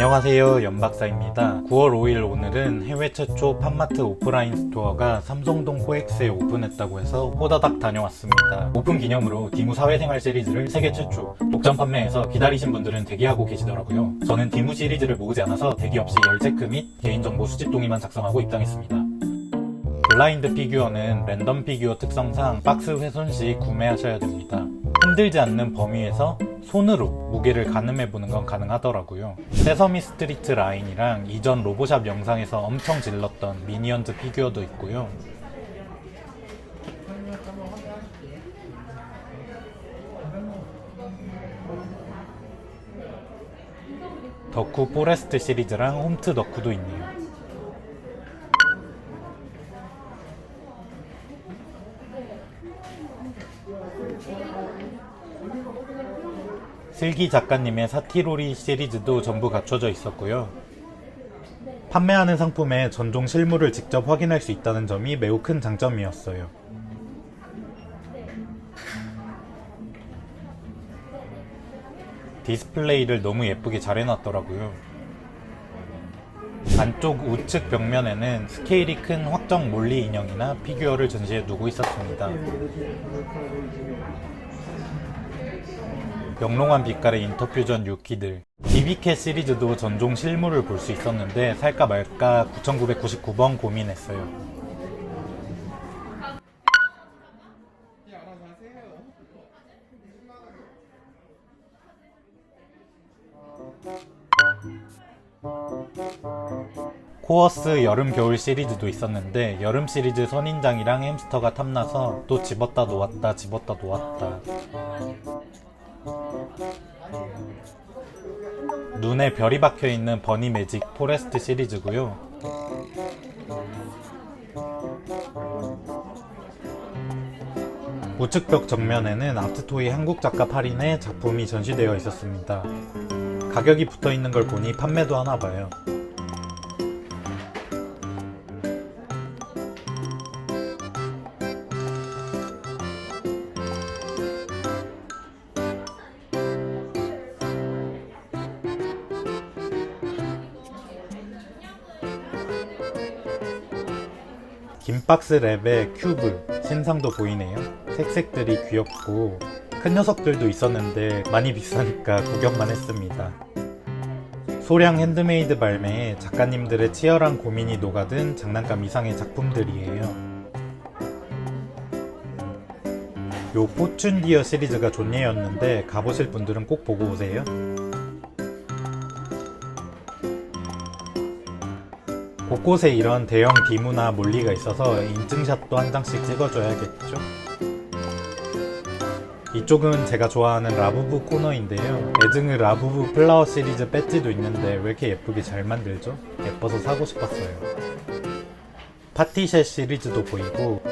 안녕하세요 연박사입니다. 9월 5일 오늘은 해외 최초 팜마트 오프라인 스토어가 삼성동 코엑스에 오픈했다고 해서 호다닥 다녀왔습니다. 오픈 기념으로 디무 사회생활 시리즈를 세계 최초 독점 판매해서 기다리신 분들은 대기하고 계시더라고요. 저는 디무 시리즈를 모으지 않아서 대기 없이 열체크 및 개인정보 수집 동의만 작성하고 입장했습니다. 블라인드 피규어는 랜덤 피규어 특성상 박스 훼손 시 구매하셔야 됩니다. 흔들지 않는 범위에서 손으로 무게를 가늠해 보는 건 가능하더라고요. 세서미 스트리트 라인이랑 이전 로보샵 영상에서 엄청 질렀던 미니언즈 피규어도 있고요. 덕후 포레스트 시리즈랑 홈트 덕후도 있네요. 슬기 작가님의 사티로리 시리즈도 전부 갖춰져 있었고요. 판매하는 상품의 전종 실물을 직접 확인할 수 있다는 점이 매우 큰 장점이었어요. 디스플레이를 너무 예쁘게 잘 해놨더라고요. 안쪽 우측 벽면에는 스케일이 큰 확정 몰리 인형이나 피규어를 전시해 두고 있었습니다. 영롱한 빛깔의 인터퓨전 유키들. 비비캣 시리즈도 전종 실물을 볼 수 있었는데 살까 말까 9999번 고민했어요. 코어스 여름 겨울 시리즈도 있었는데 여름 시리즈 선인장이랑 햄스터가 탐나서 또 집었다 놓았다 집었다 놓았다 눈에 별이 박혀 있는 버니 매직 포레스트 시리즈고요. 우측 벽 정면에는 아트토이 한국 작가 8인의 작품이 전시되어 있었습니다. 가격이 붙어 있는 걸 보니 판매도 하나 봐요. 김박스 랩의 큐브 신상도 보이네요. 색색들이 귀엽고 큰 녀석들도 있었는데 많이 비싸니까 구경만 했습니다. 소량 핸드메이드 발매에 작가님들의 치열한 고민이 녹아든 장난감 이상의 작품들이에요. 요 포춘디어 시리즈가 존예였는데 가보실 분들은 꼭 보고 오세요. 곳곳에 이런 대형 디무나 몰리가 있어서 인증샷도 한 장씩 찍어줘야겠죠? 이쪽은 제가 좋아하는 라부부 코너인데요. 애증의 라부부 플라워 시리즈 배지도 있는데 왜 이렇게 예쁘게 잘 만들죠? 예뻐서 사고 싶었어요. 파티셋 시리즈도 보이고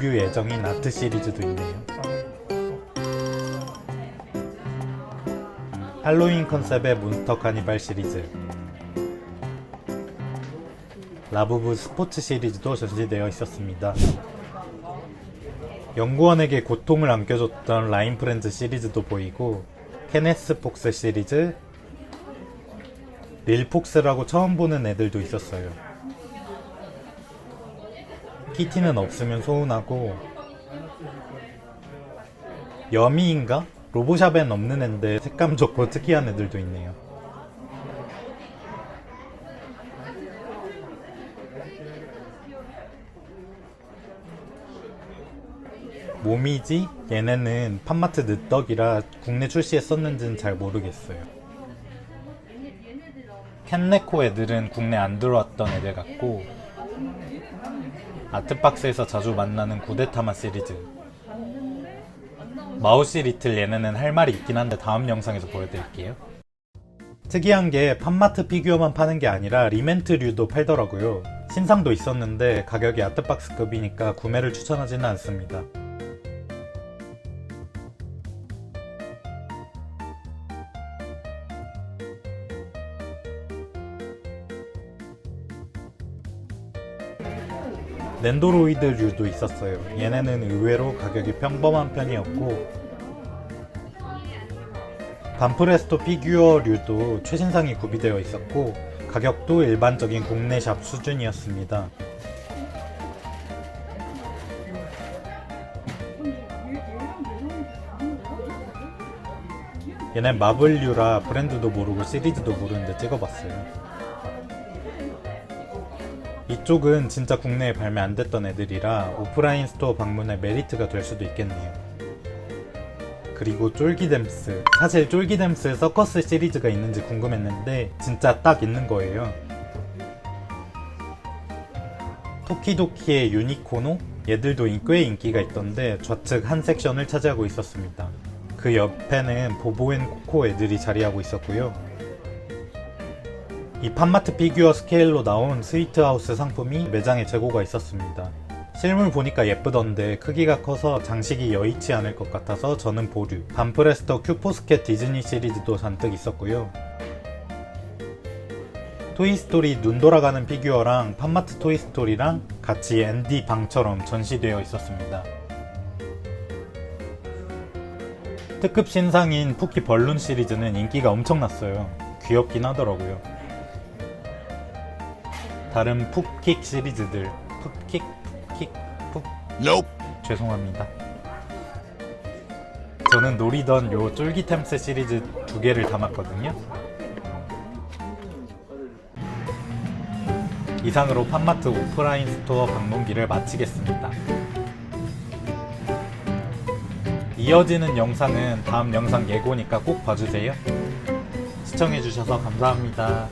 리뷰 예정인 아트 시리즈도 있네요. 할로윈 컨셉의 몬스터 카니발 시리즈 라부부 스포츠 시리즈도 전시되어 있었습니다. 연구원에게 고통을 안겨줬던 라인 프렌즈 시리즈도 보이고 케네스 폭스 시리즈 릴 폭스라고 처음 보는 애들도 있었어요. 키티는 없으면 소운하고 여미인가? 로보샵엔 없는 앤데 색감 좋고 특이한 애들도 있네요. 모미지? 얘네는 팜마트 늦덕이라 국내 출시했었는지는 잘 모르겠어요. 캔네코 애들은 국내 안 들어왔던 애들 같고 아트박스에서 자주 만나는 구데타마 시리즈 마우시 리틀 얘네는 할 말이 있긴 한데 다음 영상에서 보여드릴게요. 특이한 게 팜마트 피규어만 파는 게 아니라 리멘트류도 팔더라고요. 신상도 있었는데 가격이 아트박스급이니까 구매를 추천하지는 않습니다. 랜도로이드류도 있었어요. 얘네는 의외로 가격이 평범한 편이었고 반프레스토 피규어류도 최신상이 구비되어 있었고 가격도 일반적인 국내 샵 수준이었습니다. 얘네 마블류라 브랜드도 모르고 시리즈도 모르는데 찍어봤어요. 이쪽은 진짜 국내에 발매 안 됐던 애들이라 오프라인 스토어 방문의 메리트가 될 수도 있겠네요. 그리고 쫄기댐스. 사실 쫄기댐스 서커스 시리즈가 있는지 궁금했는데 진짜 딱 있는 거예요. 토키도키의 유니코노? 얘들도 인- 꽤 인기가 있던데 좌측 한 섹션을 차지하고 있었습니다. 그 옆에는 보보앤 코코 애들이 자리하고 있었고요. 이 팜마트 피규어 스케일로 나온 스위트하우스 상품이 매장에 재고가 있었습니다. 실물 보니까 예쁘던데 크기가 커서 장식이 여의치 않을 것 같아서 저는 보류. 반프레스터 큐포스켓 디즈니 시리즈도 잔뜩 있었고요. 토이스토리 눈 돌아가는 피규어랑 팜마트 토이스토리랑 같이 앤디 방처럼 전시되어 있었습니다. 특급 신상인 푸키 벌룬 시리즈는 인기가 엄청났어요. 귀엽긴 하더라고요. 다른 푸킥 시리즈들 푸킥 푸킥 푸 Nope. 죄송합니다. 저는 노리던 요 쫄기템스 시리즈 두 개를 담았거든요. 이상으로 팜마트 오프라인 스토어 방문기를 마치겠습니다. 이어지는 영상은 다음 영상 예고니까 꼭 봐주세요. 시청해주셔서 감사합니다.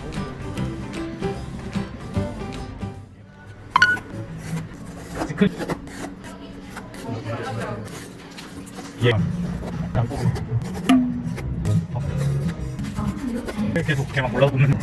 예. 계속 걔만 올라오는.